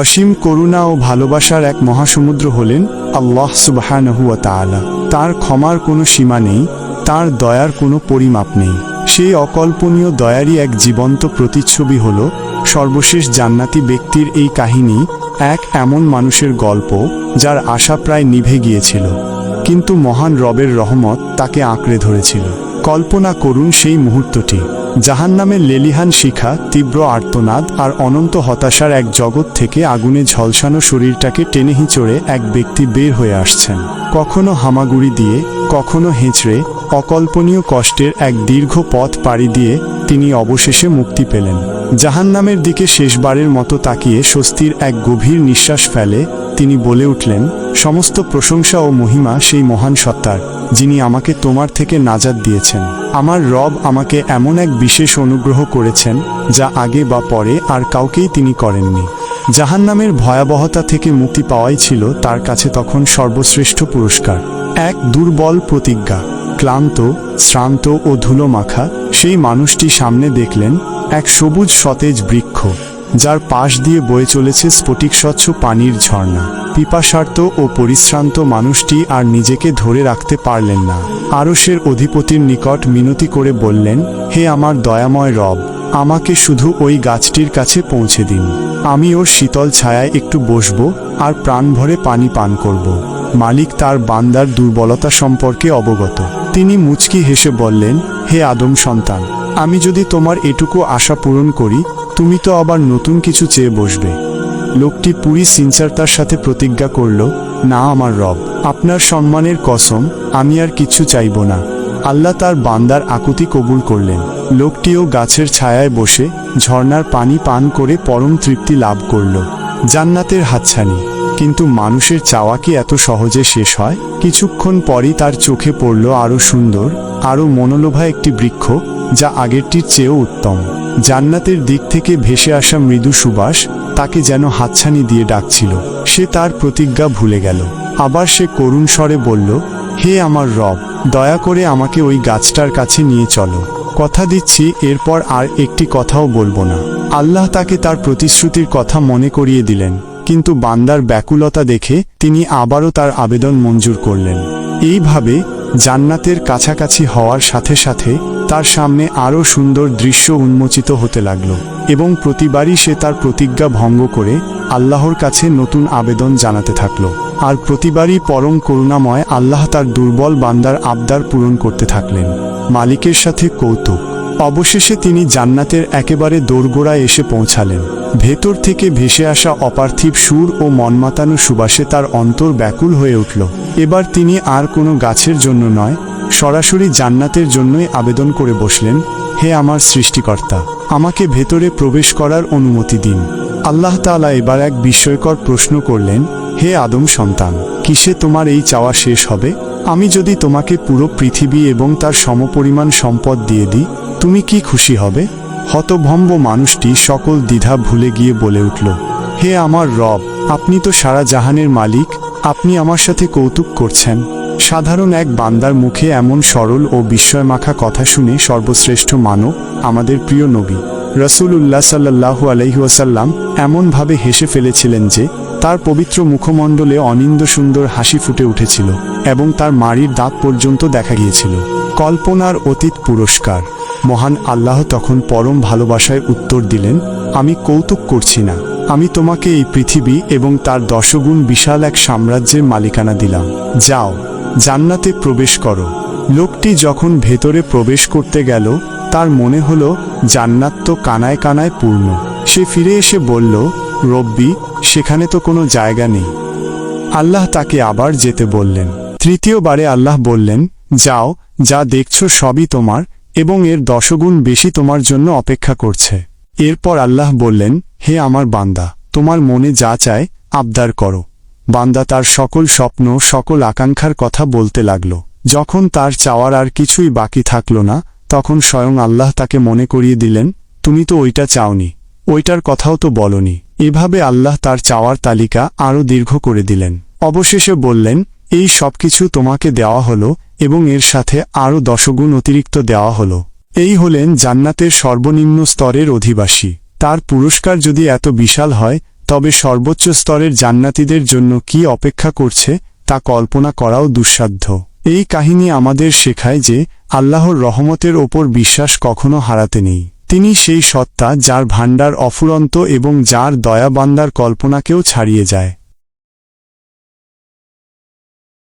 অসীম করুণা ও ভালোবাসার এক মহাসমুদ্র হলেন আল্লাহ সুবাহানহুয়া তাআলা। তার ক্ষমার কোনো সীমা নেই, তার দয়ার কোনো পরিমাপ নেই। সেই অকল্পনীয় দয়ারই এক জীবন্ত প্রতিচ্ছবি হল সর্বশেষ জান্নাতি ব্যক্তির এই কাহিনী, এক এমন মানুষের গল্প, যার আশা প্রায় নিভে গিয়েছিল। কিন্তু মহান রবের রহমত তাকে আঁকড়ে ধরেছিল। কল্পনা করুন সেই মুহূর্তটি। জাহান্নামের লেলিহান শিখা, তীব্র আর্তনাদ আর অনন্ত হতাশার এক জগৎ থেকে আগুনে ঝলসানো শরীরটাকে টেনে হিঁচড়ে এক ব্যক্তি বের হয়ে আসছেন। কখনো হামাগুড়ি দিয়ে, কখনো হেঁচড়ে, অকল্পনীয় কষ্টের এক দীর্ঘ পথ পাড়ি দিয়ে তিনি অবশেষে মুক্তি পেলেন। জাহান্নামের দিকে শেষবারের মতো তাকিয়ে স্বস্তির এক গভীর নিঃশ্বাস ফেলে তিনি বলে উঠলেন, সমস্ত প্রশংসা ও মহিমা সেই মহান সত্তার। যিনি আমাকে তোমার থেকে নাজাদ দিয়েছেন। আমার রব আমাকে এমন এক বিশেষ অনুগ্রহ করেছেন, যা আগে বা পরে আর কাউকেই তিনি করেননি। জাহান্নামের ভয়াবহতা থেকে মুক্তি পাওয়াই ছিল তার কাছে তখন সর্বশ্রেষ্ঠ পুরস্কার। এক দুর্বল প্রতিজ্ঞা, ক্লান্ত, শ্রান্ত ও ধুলো মাখা সেই মানুষটি সামনে দেখলেন, এক সবুজ সতেজ বৃক্ষ। যার পাশ দিয়ে বয়ে চলেছে স্ফটিক স্বচ্ছ পানির ঝর্ণা। পিপাসার্ত ও পরিশ্রান্ত মানুষটি আর নিজেকে ধরে রাখতে পারলেন না। আরসের অধিপতির নিকট মিনতি করে বললেন, হে আমার দয়াময় রব, আমাকে শুধু ওই গাছটির কাছে পৌঁছে দিন। আমি ওর শীতল ছায়ায় একটু বসবো আর প্রাণ ভরে পানি পান করব। মালিক তার বান্দার দুর্বলতা সম্পর্কে অবগত। তিনি মুচকি হেসে বললেন, হে আদম সন্তান আমি যদি তোমার এটুকু আশা পূরণ করি, তুমি তো আবার নতুন কিছু চেয়ে বসবে। লোকটি পুরি সিনচারতার সাথে প্রতিজ্ঞা করল, না, আমার রব, আপনার সম্মানের কসম, আমি আর কিছু চাইব না। আল্লাহ তার বান্দার আকুতি কবুল করলেন। লোকটিও গাছের ছায়ায় বসে ঝর্ণার পানি পান করে পরম তৃপ্তি লাভ করল। জান্নাতের হাতছানি। কিন্তু মানুষের চাওয়া কি এত সহজে শেষ হয়? কিছুক্ষণ পরই তার চোখে পড়ল আরও সুন্দর আরও মনোলোভা একটি বৃক্ষ যা আগেরটির চেয়েও উত্তম। জান্নাতের দিক থেকে ভেসে আসা মৃদু সুবাস তাকে যেন হাতছানি দিয়ে ডাকছিল। সে তার প্রতিজ্ঞা ভুলে গেল। আবার সে করুণ স্বরে বলল, হে আমার রব, দয়া করে আমাকে ওই গাছটার কাছে নিয়ে চলো। কথা দিচ্ছি, এরপর আর একটি কথাও বলব না। আল্লাহ তাকে তার প্রতিশ্রুতির কথা মনে করিয়ে দিলেন, কিন্তু বান্দার ব্যাকুলতা দেখে তিনি আবারও তার আবেদন মঞ্জুর করলেন। এইভাবে জান্নাতের কাছাকাছি হওয়ার সাথে সাথে তার সামনে আরও সুন্দর দৃশ্য উন্মোচিত হতে লাগল এবং প্রতিবারই সে তার প্রতিজ্ঞা ভঙ্গ করে আল্লাহর কাছে নতুন আবেদন জানাতে থাকল। আর প্রতিবারই পরম করুণাময় আল্লাহ তার দুর্বল বান্দার আবদার পূরণ করতে থাকলেন। মালিকের সাথে কৌতুক। অবশেষে তিনি জান্নাতের একেবারে দোরগোড়ায় এসে পৌঁছালেন। ভেতর থেকে ভেসে আসা অপার্থিব সুর ও মনমাতানো সুবাসে তার অন্তর ব্যাকুল হয়ে উঠল। এবার তিনি আর কোনো গাছের জন্য নয়, সরাসরি জান্নাতের জন্যই আবেদন করে বসলেন, হে আমার সৃষ্টিকর্তা, আমাকে ভেতরে প্রবেশ করার অনুমতি দিন। আল্লাহ তাআলা এবার এক বিস্ময়কর প্রশ্ন করলেন, হে আদম সন্তান, কিসে তোমার এই চাওয়া শেষ হবে? আমি যদি তোমাকে পুরো পৃথিবী এবং তার সমপরিমাণ সম্পদ দিয়ে দিই, তুমি কি খুশি হবে? হতভম্ব মানুষটি সকল দ্বিধা ভুলে গিয়ে বলে উঠল, হে আমার রব, আপনি তো সারা জাহানের মালিক, আপনি আমার সাথে কৌতুক করছেন। সাধারণ এক বান্দার মুখে এমন সরল ও বিস্ময়মাখা কথা শুনে সর্বশ্রেষ্ঠ মানব, আমাদের প্রিয় নবী রসুল্লাহ সাল্লাহু আলহিউসাল্লাম এমনভাবে হেসে ফেলেছিলেন যে, তার পবিত্র মুখমণ্ডলে অনিন্দ সুন্দর হাসি ফুটে উঠেছিল এবং তার মাড়ির দাঁত পর্যন্ত দেখা গিয়েছিল। কল্পনার অতীত পুরস্কার। মহান আল্লাহ তখন পরম ভালোবাসায় উত্তর দিলেন, আমি কৌতুক করছি না। আমি তোমাকে এই পৃথিবী এবং তার দশগুণ বিশাল এক সাম্রাজ্যের মালিকানা দিলাম। যাও, জান্নাতে প্রবেশ করো। লোকটি যখন ভেতরে প্রবেশ করতে গেল, তার মনে হলো জান্নাত তো কানায় কানায় পূর্ণ। সে ফিরে এসে বলল, রব্বি, সেখানে তো কোনো জায়গা নেই। আল্লাহ তাকে আবার যেতে বললেন। তৃতীয়বারে আল্লাহ বললেন, যাও, যা দেখছ সবই তোমার। এবং এর দশগুণ বেশি তোমার জন্য অপেক্ষা করছে। এরপর আল্লাহ বললেন, হে আমার বান্দা, তোমার মনে যা চায়, আবদার করো। বান্দা তার সকল স্বপ্ন, সকল আকাঙ্ক্ষার কথা বলতে লাগল। যখন তার চাওয়ার আর কিছুই বাকি থাকল না, তখন স্বয়ং আল্লাহ তাকে মনে করিয়ে দিলেন, তুমি তো ওইটা চাওনি, ওইটার কথাও তো বলনি। এভাবে আল্লাহ তার চাওয়ার তালিকা আরও দীর্ঘ করে দিলেন। অবশেষে বললেন এই সবকিছু তোমাকে দেওয়া হলো এবং এর সাথে আরও দশগুণ অতিরিক্ত দেওয়া হলো। এই হলেন জান্নাতের সর্বনিম্ন স্তরের অধিবাসী। তার পুরস্কার যদি এত বিশাল হয়, তবে সর্বোচ্চ স্তরের জান্নাতীদের জন্য কি অপেক্ষা করছে, তা কল্পনা করাও দুঃসাধ্য। এই কাহিনী আমাদের শেখায় যে, আল্লাহর রহমতের ওপর বিশ্বাস কখনো হারাতে নেই। তিনি সেই সত্তা যার ভাণ্ডার অফুরন্ত এবং যার দয়াবান্দার কল্পনাকেও ছাড়িয়ে যায়।